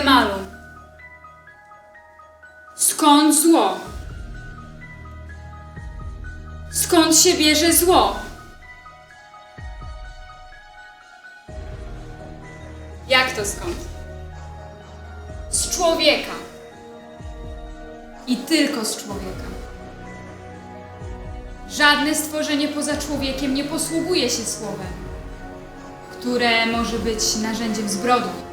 malum. Skąd zło? Skąd się bierze zło? Jak to skąd? Z człowieka. I tylko z człowieka. Żadne stworzenie poza człowiekiem nie posługuje się słowem, które może być narzędziem zbrodni.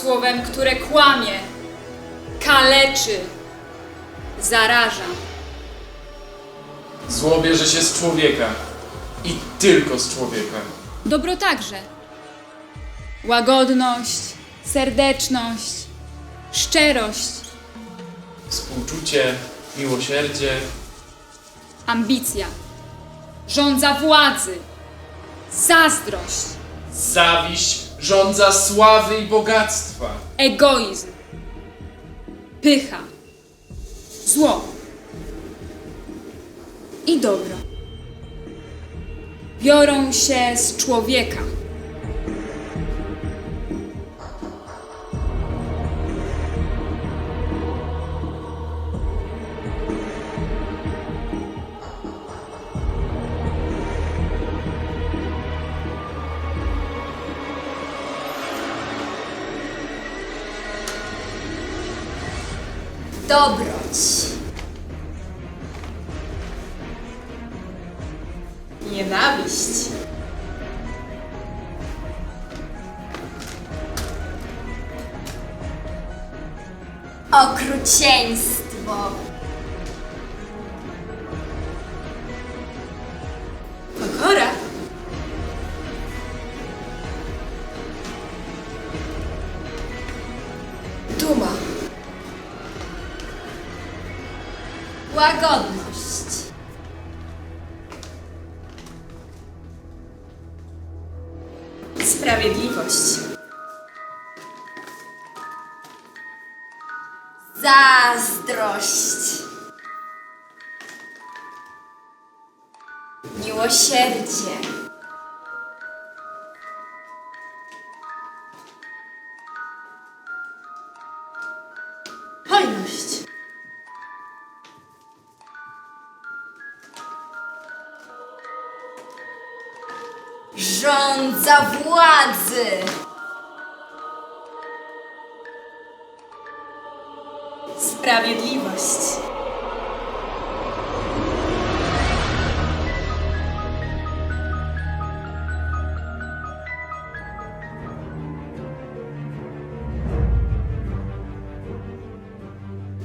Słowem, które kłamie, kaleczy, zaraża. Zło bierze się z człowieka. I tylko z człowieka. Dobro także. Łagodność, serdeczność, szczerość, Współczucie, miłosierdzie, ambicja, żądza władzy, zazdrość, zawiść, żądza sławy i bogactwa. egoizm, pycha, zło i dobro. Biorą się z człowieka. Dobroć. Nienawiść. Okrucieństwo. Łagodność. Sprawiedliwość. Zazdrość. Miłosierdzie. Sprawiedliwość.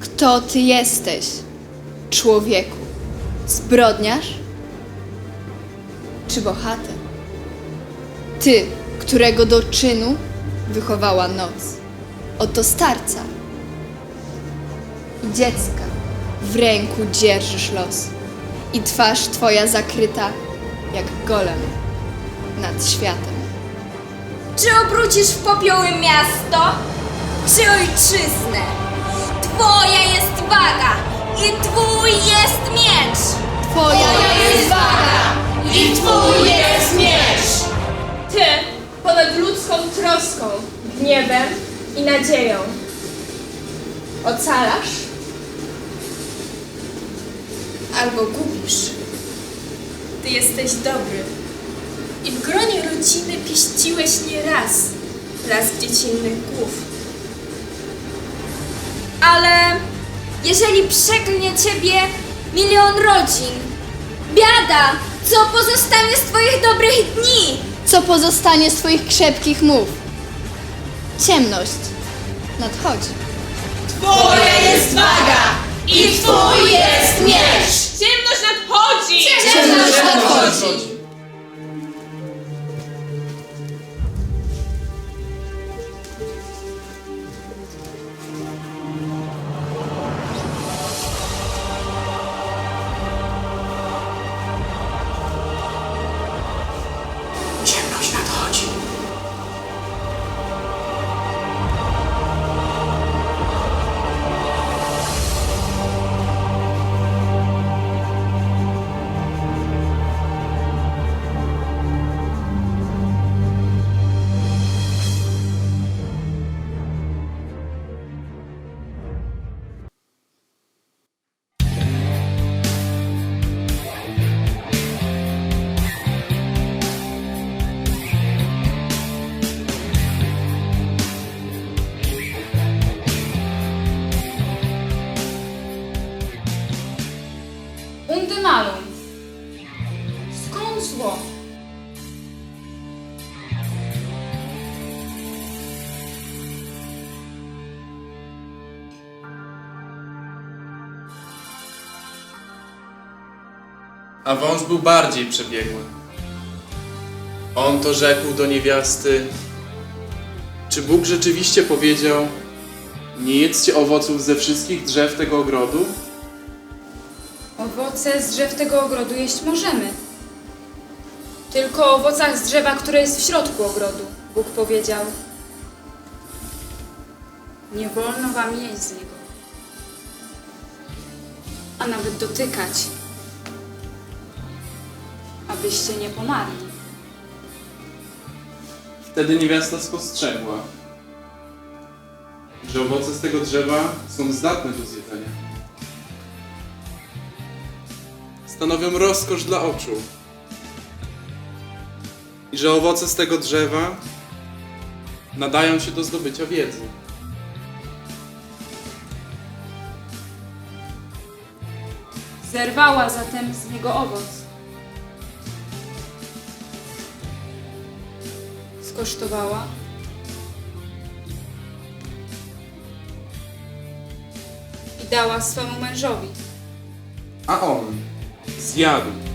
Kto ty jesteś, człowieku? Zbrodniarz? Czy bohater? Ty, którego do czynu wychowała noc. Oto starca i dziecka w ręku dzierżysz los i twarz twoja zakryta jak golem nad światem. Czy obrócisz w popioły miasto, czy ojczyznę? Twoja jest waga i twój jest miecz. Twoja jest waga i twój jest miecz. Ty, ponad ludzką troską, gniewem i nadzieją, ocalasz Albo gubisz. Ty jesteś dobry. I w gronie rodziny pieściłeś nie raz blask dziecinnych głów. Ale jeżeli przeklnie ciebie milion rodzin, biada, co pozostanie z twoich dobrych dni? Co pozostanie z twoich krzepkich mów? Ciemność nadchodzi. Twoja jest waga i twój jest miecz. Ciemność nadchodzi! Ciemność nadchodzi. wyszło. A wąż był bardziej przebiegły. On to rzekł do niewiasty: Czy Bóg rzeczywiście powiedział: Nie jedzcie owoców ze wszystkich drzew tego ogrodu? Owoce z drzew tego ogrodu jeść możemy. Tylko o owocach z drzewa, które jest w środku ogrodu, Bóg powiedział. Nie wolno wam jeść z niego. A nawet dotykać, abyście nie pomarli. Wtedy niewiasta spostrzegła, że owoce z tego drzewa są zdatne do zjedzenia. Stanowią rozkosz dla oczu. I że owoce z tego drzewa nadają się do zdobycia wiedzy. Zerwała zatem z niego owoc. Skosztowała. I dała swemu mężowi. A on zjadł.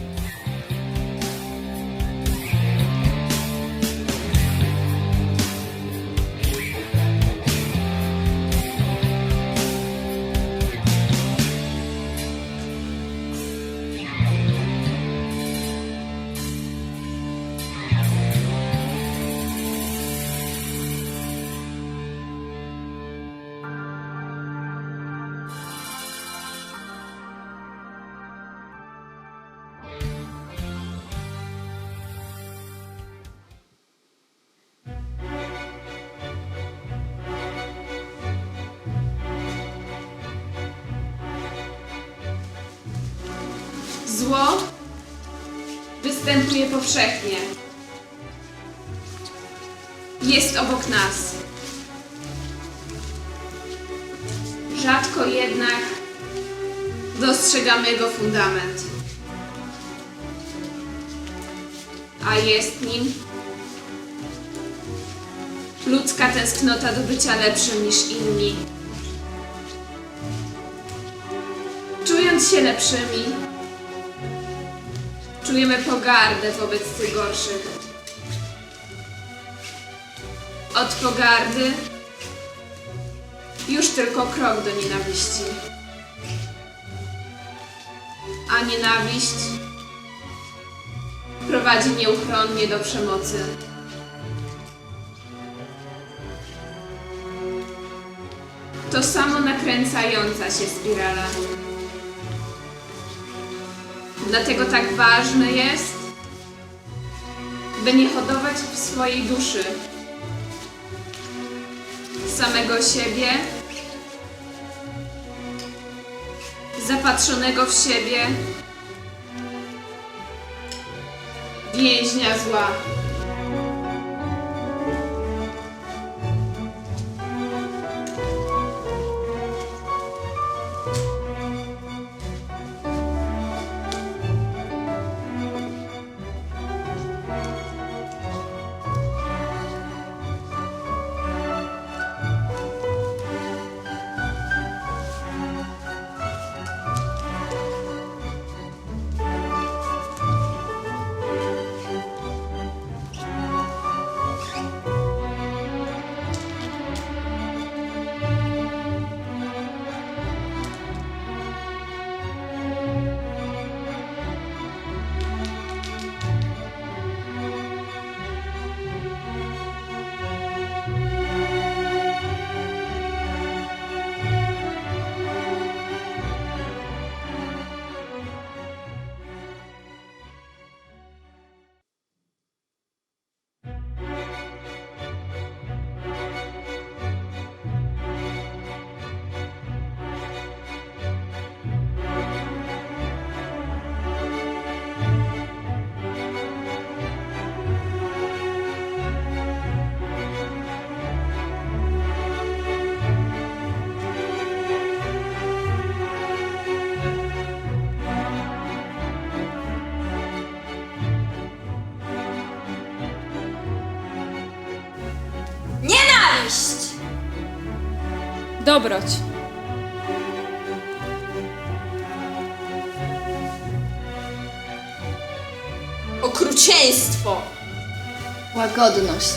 Zło występuje powszechnie. Jest obok nas. Rzadko jednak dostrzegamy jego fundament. A jest nim ludzka tęsknota do bycia lepszym niż inni. Czując się lepszymi, czujemy pogardę wobec tych gorszych. Od pogardy już tylko krok do nienawiści. A nienawiść prowadzi nieuchronnie do przemocy. To samo nakręcająca się spirala. Dlatego tak ważne jest, by nie hodować w swojej duszy samego siebie, zapatrzonego w siebie, więźnia zła. Dobroć. Okrucieństwo! Łagodność.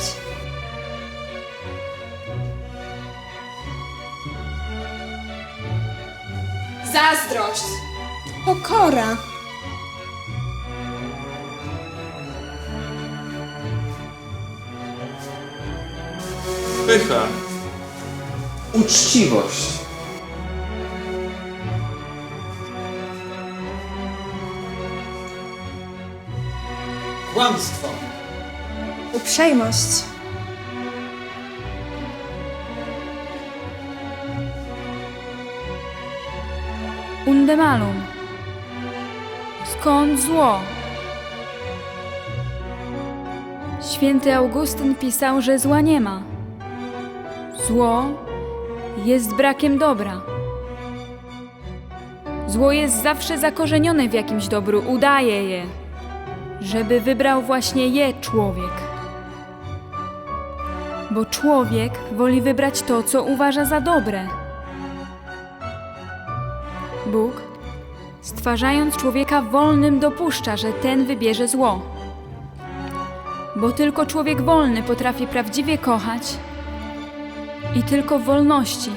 Zazdrość! Pokora. Pycha. Uczciwość. Kłamstwo. Uprzejmość. Undemalum. Skąd zło? Święty Augustyn pisał, że zła nie ma. Zło jest brakiem dobra. Zło jest zawsze zakorzenione w jakimś dobru, udaje je, żeby wybrał właśnie je człowiek. Bo człowiek woli wybrać to, co uważa za dobre. Bóg, stwarzając człowieka wolnym, dopuszcza, że ten wybierze zło. Bo tylko człowiek wolny potrafi prawdziwie kochać i tylko w wolności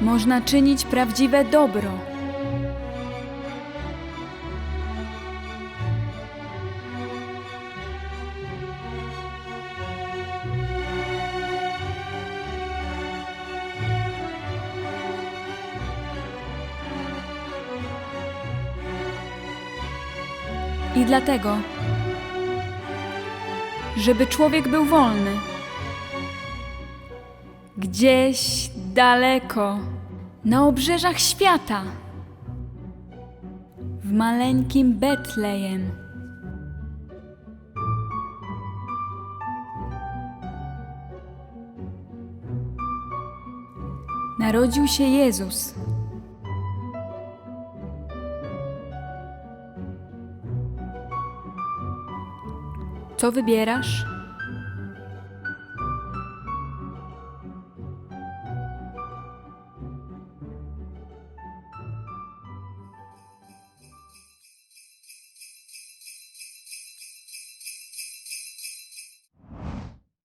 można czynić prawdziwe dobro. I dlatego, żeby człowiek był wolny, gdzieś daleko, na obrzeżach świata, w maleńkim Betlejem. Narodził się Jezus. Co wybierasz?